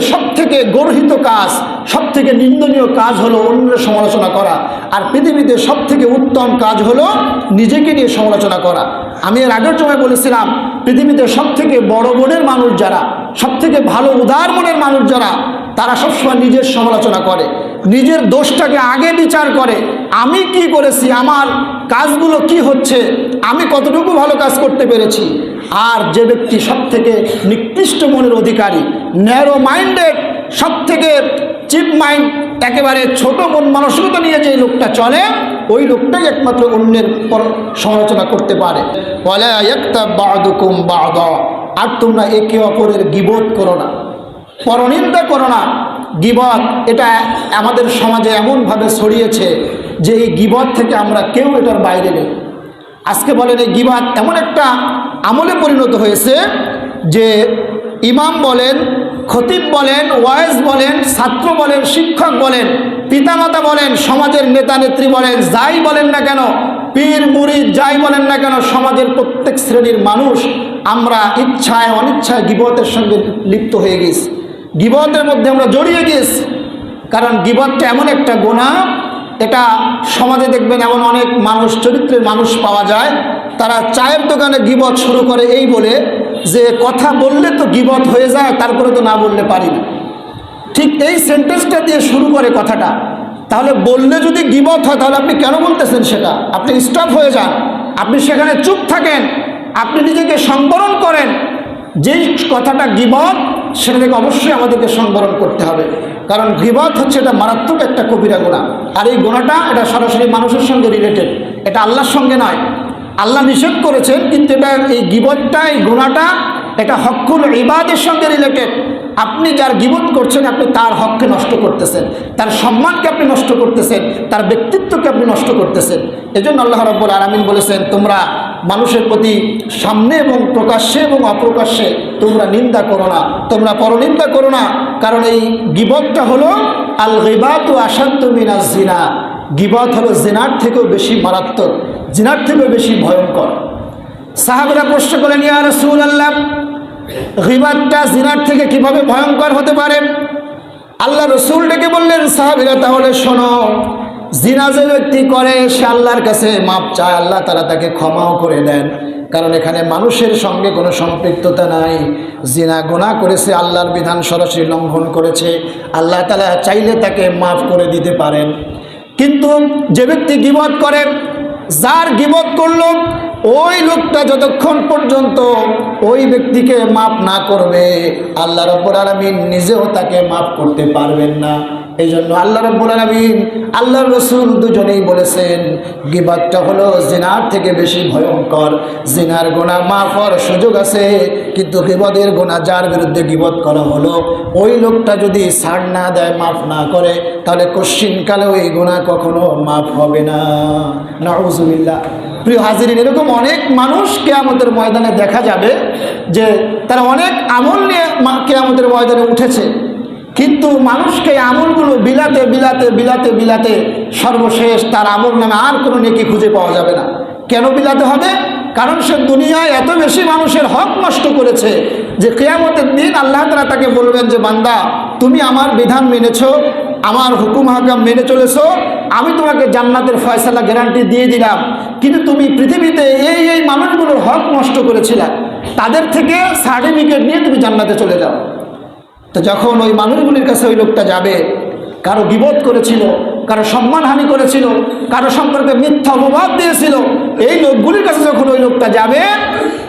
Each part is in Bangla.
সব থেকে গর্হিত কাজ সব থেকে নিন্দনীয় কাজ হলো অন্যের সমালোচনা করা। আর পৃথিবীতে সব থেকে উত্তম কাজ হলো নিজেকে নিয়ে সমালোচনা করা। আমি এর আগের সময় বলেছিলাম, পৃথিবীতে সব থেকে বড় মনের মানুষ যারা সব থেকে ভালো উদার মনের মানুষ যারা, তারা সবসময় নিজের সমালোচনা করে, নিজের দোষটাকে আগে বিচার করে আমি কি করেছি? আমার কাজগুলো কি হচ্ছে? আমি কতটুকু ভালো কাজ করতে পেরেছি? আর যে ব্যক্তি সব থেকে নিকৃষ্ট মনের অধিকারী ন্যারো মাইন্ডেড সব থেকে চিপ মাইন্ড একেবারে ছোট মন মানসিকতা নিয়ে যে লোকটা চলে, ওই লোকটাই একমাত্র অন্যের পর- সমালোচনা করতে পারে। বলে একটা বাদুকুম বাদ। আর তোমরা একে অপরের গিবোধ করো না, পরনিন্দা করো না। গিবত, এটা আমাদের সমাজে এমনভাবে ছড়িয়েছে যে এই গিবত থেকে আমরা কেউ এটার বাইরে নেই। আজকে বলেন এই গিবাত এমন একটা আমলে পরিণত হয়েছে যে ইমাম বলেন, খতিব বলেন, ওয়াইজ বলেন, ছাত্র বলেন, শিক্ষক বলেন, পিতামাতা বলেন, সমাজের নেতা নেত্রী বলেন, যাই বলেন না কেন, পীর, মুরিদ, যাই বলেন না কেন, সমাজের প্রত্যেক শ্রেণির মানুষ আমরা ইচ্ছায়, অনিচ্ছায় গিবতের সঙ্গে লিপ্ত হয়ে গেছি। গিবতের মধ্যে আমরা জড়িয়ে গেছি। কারণ গিবতটা এমন একটা গোনা এটা সমাজে দেখবেন এমন অনেক মানুষ, চরিত্রের মানুষ পাওয়া যায়, তারা চায়ের দোকানে গিবত শুরু করে এই বলে যে কথা বললে তো গিবত হয়ে যায়, তারপরে তো না বললে পারি না। ঠিক এই সেন্টেন্সটা দিয়ে শুরু করে কথাটা। তাহলে বললে যদি গিবত হয়, তাহলে আপনি কেন বলতেছেন সেটা? আপনি স্টপ হয়ে যান। আপনি সেখানে চুপ থাকেন। আপনি নিজেকে সংবরণ করেন। যেই কথাটা গিবত সেটা থেকে অবশ্যই আমাদেরকে সংবরণ করতে হবে। কারণ গিবত হচ্ছে এটা মারাত্মক একটা কবিরা গোনা আর এই গোনাটা এটা সরাসরি মানুষের সঙ্গে রিলেটেড এটা আল্লাহর সঙ্গে নয়। আল্লাহ নিষেধ করেছেন, কিন্তু এটা এই গিবতটা, এই গুণাটা এটা হকুল ইবাদের সঙ্গে রিলেটেড আপনি যার গিবত করছেন, আপনি তার হককে নষ্ট করতেছেন। তার সম্মানকে আপনি নষ্ট করতেছেন, তার ব্যক্তিত্বকে আপনি নষ্ট করতেছেন। এজন্য আল্লাহ রব্বুল আলমিন বলেছেন, তোমরা মানুষের প্রতি সামনে এবং প্রকাশ্যে এবং অপ্রকাশ্যে তোমরা নিন্দা করো না। তোমরা পরনিন্দা করো না। কারণ এই গিবতটা হলো আল গিবাত আসান্ত মিনাজ জিনা। গিবত হলো জিনার থেকেও বেশি মারাত্মক। জিনার থেকেও বেশি ভয়ঙ্কর। সাহাবিরা প্রশ্ন করেন ইয়া রসুল আল্লাহ গিবাতটা জিনার থেকে কীভাবে ভয়ঙ্কর হতে পারে? আল্লাহ রসুল ডেকে বললেন, সাহাবিরা, তাহলে শোনো, জিনা যে ব্যক্তি করে, সে আল্লাহর কাছে মাপ চায়, আল্লাহ তারা তাকে ক্ষমাও করে দেন। কারণ এখানে মানুষের সঙ্গে কোনো সম্পৃক্ততা নাই। জিনা গোনা করেছে, আল্লাহর বিধান সরাসরি লঙ্ঘন করেছে। আল্লাহ তালা চাইলে তাকে মাফ করে দিতে পারেন। কিন্তু যে ব্যক্তি গিবত করে, যার গিবত করল ওই লোকটা যতক্ষণ পর্যন্ত ওই ব্যক্তিকে মাফ না করবে, আল্লাহ রব্বুল আলমিন নিজেও তাকে মাফ করতে পারবেন না। এই জন্য আল্লাহ রব্বুল আলমিন আল্লাহ রসুল দুজনেই বলেছেন, গিবাদটা হলো জিনার থেকে বেশি ভয়ঙ্কর। জিনার গোনা মাফ হওয়ার সুযোগ আছে, কিন্তু গিবদের গোনা যার বিরুদ্ধে গিবদ করা হলো, ওই লোকটা যদি ছাড় না দেয়, মাফ না করে, তাহলে কশ্চিনকালে ওই গোনা কখনো মাফ হবে না। না প্রিয় হাজিরিন, এরকম অনেক মানুষ কেয়ামতের ময়দানে দেখা যাবে যে তারা অনেক আমল নিয়ে কেয়ামতের ময়দানে উঠেছে। কিন্তু মানুষকে আমলগুলো বিলাতে বিলাতে বিলাতে বিলাতে সর্বশেষ তার আমল নামে আর কোনো নেকি খুঁজে পাওয়া যাবে না। কেন বিলাতে হবে? কারণ সে দুনিয়ায় এত বেশি মানুষের হক নষ্ট করেছে যে কেয়ামতের দিন আল্লাহ তালা তাকে বলবেন যে, বান্দা, তুমি আমার বিধান মেনেছো আমার হুকুম হাকাম মেনে চলেছো, আমি তোমাকে জান্নাতের ফয়সালা গ্যারান্টি দিয়ে দিলাম। কিন্তু তুমি পৃথিবীতে এই এই মানুষগুলোর হক নষ্ট করেছিলে। তাদের থেকে সার্টিফিকেট নিয়ে তুমি জান্নাতে চলে যাও। তো যখন ওই মানুষগুলির কাছে ওই লোকটা যাবে, কারও বিবোধ করেছিল, কারও সম্মানহানি করেছিল, কারও সম্পর্কে মিথ্যা অপবাদ দিয়েছিল, এই লোকগুলির কাছে যখন ওই লোকটা যাবে,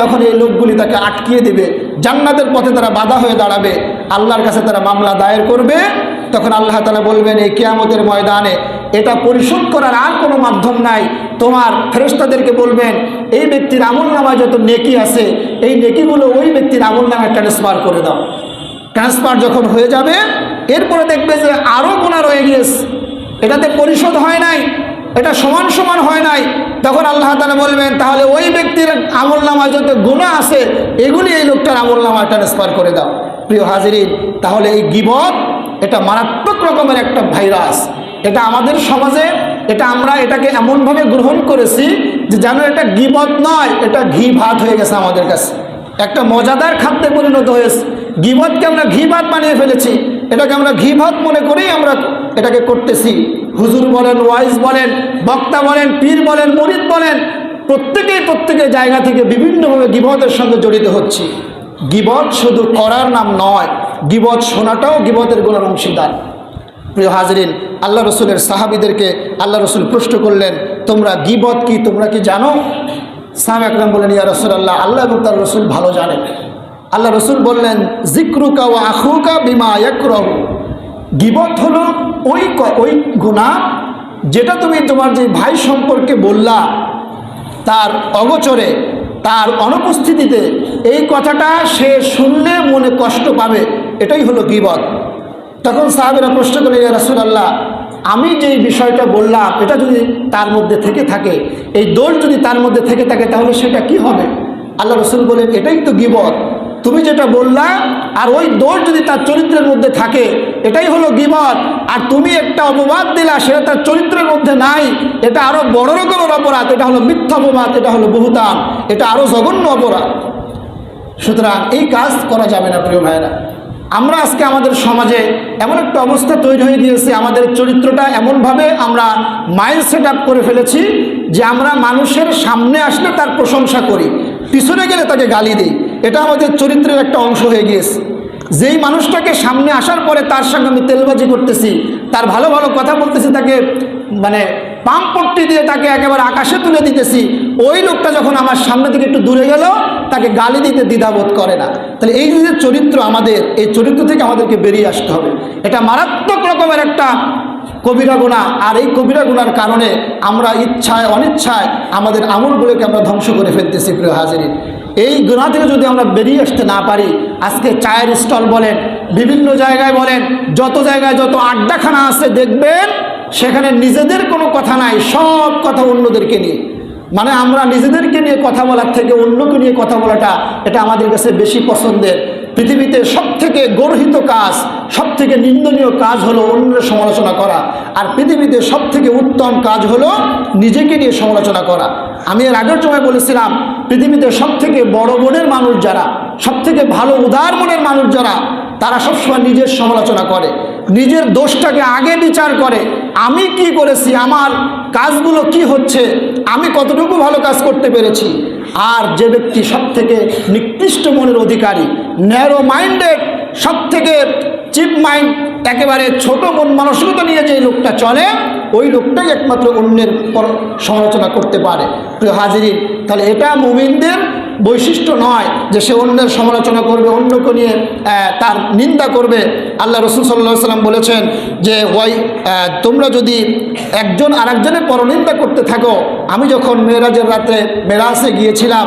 তখন এই লোকগুলি তাকে আটকিয়ে দেবে। জান্নাতের পথে তারা বাধা হয়ে দাঁড়াবে, আল্লাহর কাছে তারা মামলা দায়ের করবে, তখন আল্লাহ তালা বলবেন, এই কেয়ামতের ময়দানে এটা পরিশোধ করার আর কোনো মাধ্যম নাই। তোমার ফেরেস্তাদেরকে বলবেন, এই ব্যক্তির আমল নামায় যত নেকি আছে, এই নেকিগুলো ওই ব্যক্তির আমল নামায় ট্রান্সফার করে দাও। ট্রান্সফার যখন হয়ে যাবে, এরপরে দেখবে যে আরও গুণা রয়ে গিয়েছে। এটাতে পরিশোধ হয় নাই। এটা সমান সমান হয় নাই। তখন আল্লাহ তালা বলবেন, তাহলে ওই ব্যক্তির আমল নামায় যত গুণা আছে, এগুলি এই লোকটার আমল নামায় ট্রান্সফার করে দাও। প্রিয় হাজিরিন, তাহলে এই গিবত এটা মারাত্মক রকমের একটা ভাইরাস। এটা আমাদের সমাজে, এটা আমরা এটাকে এমনভাবে গ্রহণ করেছি যে যেন এটা গিবত নয়, এটা ঘি ভাত হয়ে গেছে আমাদের কাছে। একটা মজাদার খাদ্যে পরিণত হয়েছে। গিবতকে আমরা ঘি ভাত বানিয়ে ফেলেছি। এটাকে আমরা ঘি ভাত মনে করেই আমরা এটাকে করতেছি। হুজুর বলেন, ওয়াইজ বলেন, বক্তা বলেন, পীর বলেন, মরিদ বলেন, প্রত্যেকেই প্রত্যেকের জায়গা থেকে বিভিন্নভাবে গিবতের সঙ্গে জড়িত হচ্ছি। গিবত শুধু করার নাম নয়, গিবত শোনাটাও গিবতের গুণের অংশীদার। প্রিয় হাজরিন, আল্লাহ রসুলের সাহাবিদেরকে আল্লাহ রসুল প্রশ্ন করলেন, তোমরা গিবত কি, তোমরা কি জানো? সাহাব আকরাম বললেন ইয়া রসুল আল্লাহ আল্লাহ এবং তার রসুল ভালো জানেন। আল্লাহ রসুল বললেন জিক্রুকা ও আখুকা বিমা ইয়াকরহু। গিবত হলো ওই ওই গুণা, যেটা তুমি তোমার যে ভাই সম্পর্কে বললা, তার অগচরে, তার অনুপস্থিতিতে, এই কথাটা সে শুনলে মনে কষ্ট পাবে, এটাই হলো গিবত। তখন সাহাবেরা প্রশ্ন করে রাসুল আল্লাহ আমি যেই বিষয়টা বললাম, এটা যদি তার মধ্যে থেকে থাকে, এই দোষ যদি তার মধ্যে থেকে থাকে, তাহলে সেটা কি হবে? আল্লাহ রসুল বলেন এটাই তো গিবত। তুমি যেটা বললা, আর ওই দোষ যদি তার চরিত্রের মধ্যে থাকে, এটাই হলো গিবত। আর তুমি একটা অপবাদ দিলা, সেটা তার চরিত্রের মধ্যে নাই। এটা আরও বড় রকমের অপরাধ। এটা হলো মিথ্যা অপবাদ, এটা হলো বহুতান এটা আরও জঘন্য অপরাধ। সুতরাং এই কাজ করা যাবে না, প্রিয় ভাইরা আমরা আজকে আমাদের সমাজে এমন একটা অবস্থা তৈরি হয়ে গিয়েছে, আমাদের চরিত্রটা এমনভাবে আমরা মাইন্ড সেট আপ করে ফেলেছি, যে আমরা মানুষের সামনে আসলে তার প্রশংসা করি, পিছনে গেলে তাকে গালি দিই। এটা আমাদের চরিত্রের একটা অংশ হয়ে গিয়েছে। যেই মানুষটাকে সামনে আসার পরে তার সঙ্গে আমি তেলবাজি করতেছি, তার ভালো ভালো কথা বলতেছি, তাকে মানে পাম্প পট্টি দিয়ে তাকে একেবারে আকাশে তুলে দিতেছি, ওই লোকটা যখন আমার সামনে থেকে একটু দূরে গেল, তাকে গালি দিতে দ্বিধাবোধ করে না। তাহলে এই যে চরিত্র আমাদের, এই চরিত্র থেকে আমাদেরকে বেরিয়ে আসতে হবে। এটা মারাত্মক রকমের একটা কবিরা গুণা, আর এই কবিরা গুণার কারণে আমরা ইচ্ছায়, অনিচ্ছায় আমাদের আমলগুলোকে আমরা ধ্বংস করে ফেলতেছি, প্রিয় হাজিরিন। এই গুণা থেকে যদি আমরা বেরিয়ে আসতে না পারি, আজকে চায়ের স্টল বলেন, বিভিন্ন জায়গায় বলেন, যত জায়গায় যত আড্ডাখানা আছে দেখবেন, সেখানে নিজেদের কোনো কথা নাই, সব কথা অন্যদেরকে নিয়ে। মানে আমরা নিজেদেরকে নিয়ে কথা বলার থেকে অন্যকে নিয়ে কথা বলাটা এটা আমাদের কাছে বেশি পছন্দের। পৃথিবীতে সব থেকে গর্হিত কাজ সব থেকে নিন্দনীয় কাজ হলো অন্যের সমালোচনা করা। আর পৃথিবীতে সব থেকে উত্তম কাজ হলো নিজেকে নিয়ে সমালোচনা করা। আমি এর আগের সময় বলেছিলাম, পৃথিবীতে সব থেকে বড় মনের মানুষ যারা সব থেকে ভালো উদার মনের মানুষ যারা, তারা সবসময় নিজের সমালোচনা করে, নিজের দোষটাকে আগে বিচার করে আমি কি করেছি? আমার কাজগুলো কি হচ্ছে? আমি কতটুকু ভালো কাজ করতে পেরেছি? আর যে ব্যক্তি সব থেকে নিকৃষ্ট মনের অধিকারী ন্যারো মাইন্ডেড সব থেকে চিপ মাইন্ড একেবারে ছোট মন মানসিকতা নিয়ে যে লোকটা চলে, ওই লোকটাই একমাত্র অন্যের পর সমালোচনা করতে পারে। প্রিয় হাজিরিন, তাহলে এটা মুমিনদের বৈশিষ্ট্য নয় যে সে অন্যের সমালোচনা করবে, অন্যকে নিয়ে তার নিন্দা করবে। আল্লাহ রসুল সাল্লাহ সাল্লাম বলেছেন যে ওই তোমরা যদি একজন আরেকজনের পরনিন্দা করতে থাকো, আমি যখন মেয়েরাজের রাত্রে মেরাসে গিয়েছিলাম,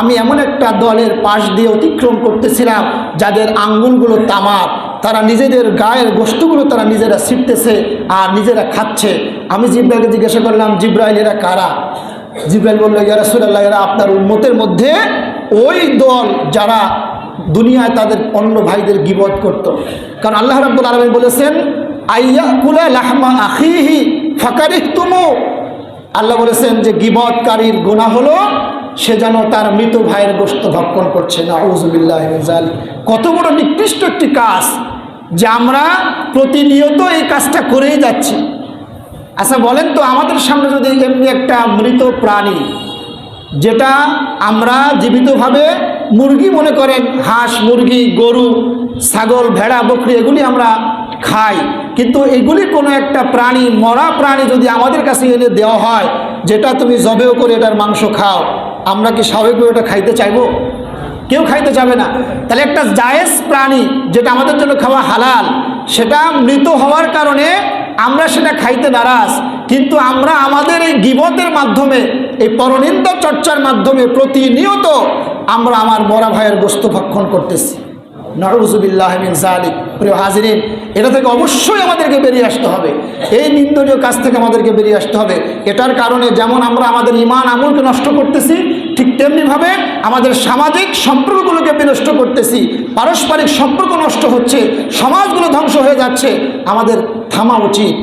আমি এমন একটা দলের পাশ দিয়ে অতিক্রম করতেছিলাম, যাদের আঙ্গুলগুলো তামার, তারা নিজেদের গায়ের গোষ্ঠগুলো তারা নিজেরা ছিটতেছে আর নিজেরা খাচ্ছে। আমি জিব্রাইলকে জিজ্ঞাসা করলাম, জিব্রাইল, এরা কারা? জিব্রাইল বলল, ইয়া রাসূলুল্লাহ, এরা আপনার উন্মতের মধ্যে ওই দল যারা দুনিয়ায় তাদের অন্য ভাইদের গিবত করত। কারণ আল্লাহ রাব্বুল আলামিন বলেছেন, আইয়া কুলা লাহমা আখিহি ফাকারিহ তুমু আল্লাহ বলেছেন যে, গিবতকারীর গুনাহ হলো সে যেন তার মৃত ভাইয়ের গোস্ত ভক্ষণ করছে। না কত বড় নিকৃষ্ট একটি কাজ যে আমরা প্রতিনিয়ত এই কাজটা করেই যাচ্ছি। আচ্ছা বলেন তো আমাদের সামনে যদি এমনি একটা মৃত প্রাণী, যেটা আমরা জীবিতভাবে মুরগি মনে করেন, হাঁস, মুরগি, গরু, ছাগল, ভেড়া, বকরি, এগুলি আমরা খাই, কিন্তু এগুলি কোনো একটা প্রাণী, মরা প্রাণী যদি আমাদের কাছে এনে দেওয়া হয়, যেটা তুমি জবেও করে এটার মাংস খাও, আমরা কি স্বাভাবিকভাবে ওটা খাইতে চাইব? কেউ খাইতে যাবে না। তাহলে একটা জায়েজ প্রাণী, যেটা আমাদের জন্য খাওয়া হালাল, সেটা মৃত হওয়ার কারণে আমরা সেটা খাইতে নারাজ, কিন্তু আমরা আমাদের এই গিবতের মাধ্যমে, এই পরনিন্দা চর্চার মাধ্যমে প্রতিনিয়ত আমরা আমার মরা ভাইয়ের গোস্ত ভক্ষণ করতেছি। নরুজুবিল্লাহ মিন জালিক প্রিয় হাজিরিন, এটা থেকে অবশ্যই আমাদেরকে বেরিয়ে আসতে হবে। এই নিন্দনীয় কাজ থেকে আমাদেরকে বেরিয়ে আসতে হবে। এটার কারণে যেমন আমরা আমাদের ইমান, আমলকে নষ্ট করতেছি, ঠিক তেমনিভাবে আমাদের সামাজিক সম্পর্কগুলোকে বিনষ্ট করতেছি, পারস্পরিক সম্পর্ক নষ্ট হচ্ছে, সমাজগুলো ধ্বংস হয়ে যাচ্ছে, আমাদের থামা উচিত।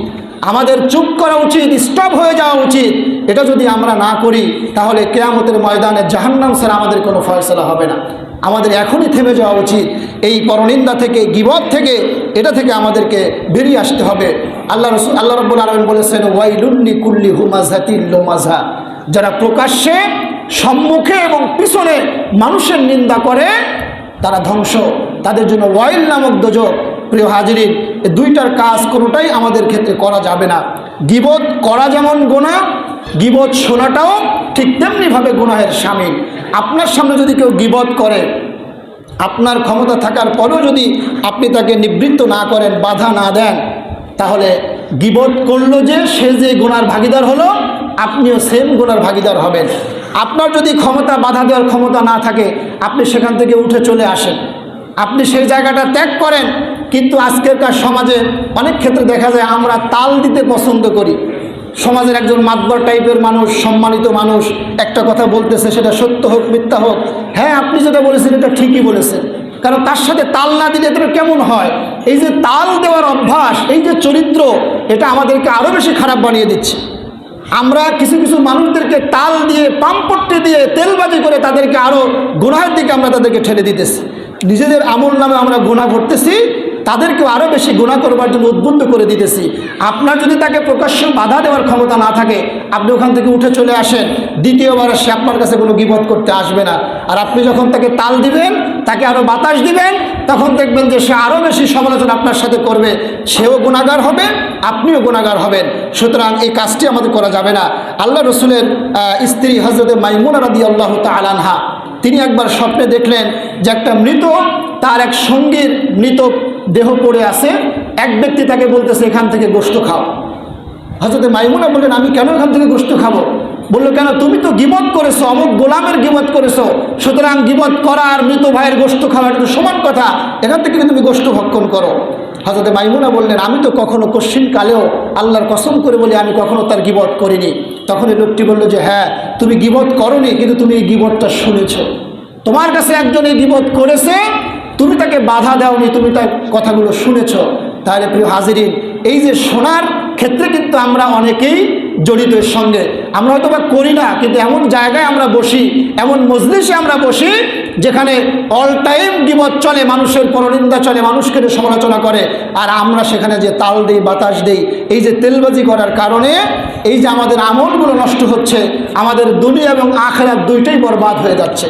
আমাদের চুপ করা উচিত স্টপ হয়ে যাওয়া উচিত। এটা যদি আমরা না করি, তাহলে কেয়ামতের ময়দানে জাহান্নাম ছাড়া আমাদের কোনো ফয়সলা হবে না। আমাদের এখনই থেমে যাওয়া উচিত। এই পরনিন্দা থেকে গিবত থেকে, এটা থেকে আমাদেরকে বেরিয়ে আসতে হবে। আল্লাহ রসুল, আল্লাহ রব্বুল আলমিন বলেছেন ওয়াইলুল্লি কুল্লি হুমাজাতিল্লো মাজা যারা প্রকাশ্যে, সম্মুখে এবং পিছনে মানুষের নিন্দা করে, তারা ধ্বংস। তাদের জন্য ওয়াইল নামক দোজক প্রিয় হাজিরিন দুইটার কাজ কোনোটাই আমাদের ক্ষেত্রে করা যাবে না। গিবত করা যেমন গোনা গিবত শোনাটাও ঠিক তেমনিভাবে গুনাহের সামিল আপনার সামনে যদি কেউ গিবত করে, আপনার ক্ষমতা থাকার পরেও যদি আপনি তাকে নিবৃত্ত না করেন, বাধা না দেন, তাহলে গিবত করল যে সে যে গুনার ভাগিদার হলো, আপনিও সেম গুনার ভাগিদার হবেন। আপনার যদি ক্ষমতা, বাধা দেওয়ার ক্ষমতা না থাকে, আপনি সেখান থেকে উঠে চলে আসেন। আপনি সেই জায়গাটা ত্যাগ করেন কিন্তু আজকেরকার সমাজে অনেক ক্ষেত্রে দেখা যায় আমরা তাল দিতে পছন্দ করি। সমাজের একজন মাতবর টাইপের মানুষ, সম্মানিত মানুষ, একটা কথা বলতেছে, সেটা সত্য হোক, মিথ্যা হোক। হ্যাঁ আপনি যেটা বলেছেন, এটা ঠিকই বলেছেন। কারণ তার সাথে তাল না দিলে এটা কেমন হয়? এই যে তাল দেওয়ার অভ্যাস, এই যে চরিত্র, এটা আমাদেরকে আরও বেশি খারাপ বানিয়ে দিচ্ছে। আমরা কিছু কিছু মানুষদেরকে তাল দিয়ে, পাম্পট্টি দিয়ে, তেলবাজি করে তাদেরকে আরও গুনাহের দিকে আমরা তাদেরকে ঠেলে দিতেছি। নিজেদের আমল নামে আমরা গুণা করতেছি তাদেরকেও আরও বেশি গুণা করবার জন্য উদ্বুদ্ধ করে দিতেছি। আপনার যদি তাকে প্রকাশ্য বাধা দেওয়ার ক্ষমতা না থাকে, আপনি ওখান থেকে উঠে চলে আসেন। দ্বিতীয়বার সে আপনার কাছে কোনো বিপদ করতে আসবে না। আর আপনি যখন তাকে তাল দিবেন, তাকে আরও বাতাস দিবেন, তখন দেখবেন যে সে আরও বেশি সমালোচনা আপনার সাথে করবে। সেও গুণাগার হবে, আপনিও গুণাগার হবেন। সুতরাং এই কাজটি আমাদের করা যাবে না। আল্লাহ রসুলের স্ত্রী হজরতে মাইমুনা রাদি আল্লাহ তালানহা তিনি একবার স্বপ্নে দেখলেন যে একটা মৃত, তার এক সঙ্গীর মৃত দেহ পড়ে আছে, এক ব্যক্তি তাকে বলতেছে, এখান থেকে গোস্ত খাও। হজরতে মাইমুনা বললেন, আমি কেন এখান থেকে গোস্ত খাব? বলল, কেন, তুমি তো গিবত করেছ, অমুক গোলামের গিবত করেছ, সুতরাং গিবত করা আর মৃত ভাইয়ের গোস্ত খাওয়া তো সমান কথা, এখান থেকে তুমি গোস্ত ভক্ষণ করো। হজরতে মাইমুনা বললেন, আমি তো কখনো কশ্চিন কালেও আল্লাহর কসম করে বলি, আমি কখনো তার গিবত করিনি। তখন এই লোকটি বলল যে হ্যাঁ তুমি গিবত করনি, কিন্তু তুমি এই গিবতটা শুনেছ। তোমার কাছে একজন এই গিবত করেছে তুমি তাকে বাধা দাওনি, তুমি তার কথাগুলো শুনেছ। তাহলে প্রিয় হাজিরিন, এই যে শোনার ক্ষেত্রে কিন্তু আমরা অনেকেই জড়িত এর সঙ্গে। আমরা হয়তো বা করি না, কিন্তু এমন জায়গায় আমরা বসি, এমন মজলিসে আমরা বসি, যেখানে অল টাইম বিপদ চলে, মানুষের পরনিন্দা চলে, মানুষকে সমালোচনা করে, আর আমরা সেখানে যে তাল দিই, বাতাস দিই, এই যে তেলবাজি করার কারণে এই যে আমাদের আমলগুলো নষ্ট হচ্ছে, আমাদের দুনিয়া এবং আখেরাত দুইটাই বরবাদ হয়ে যাচ্ছে।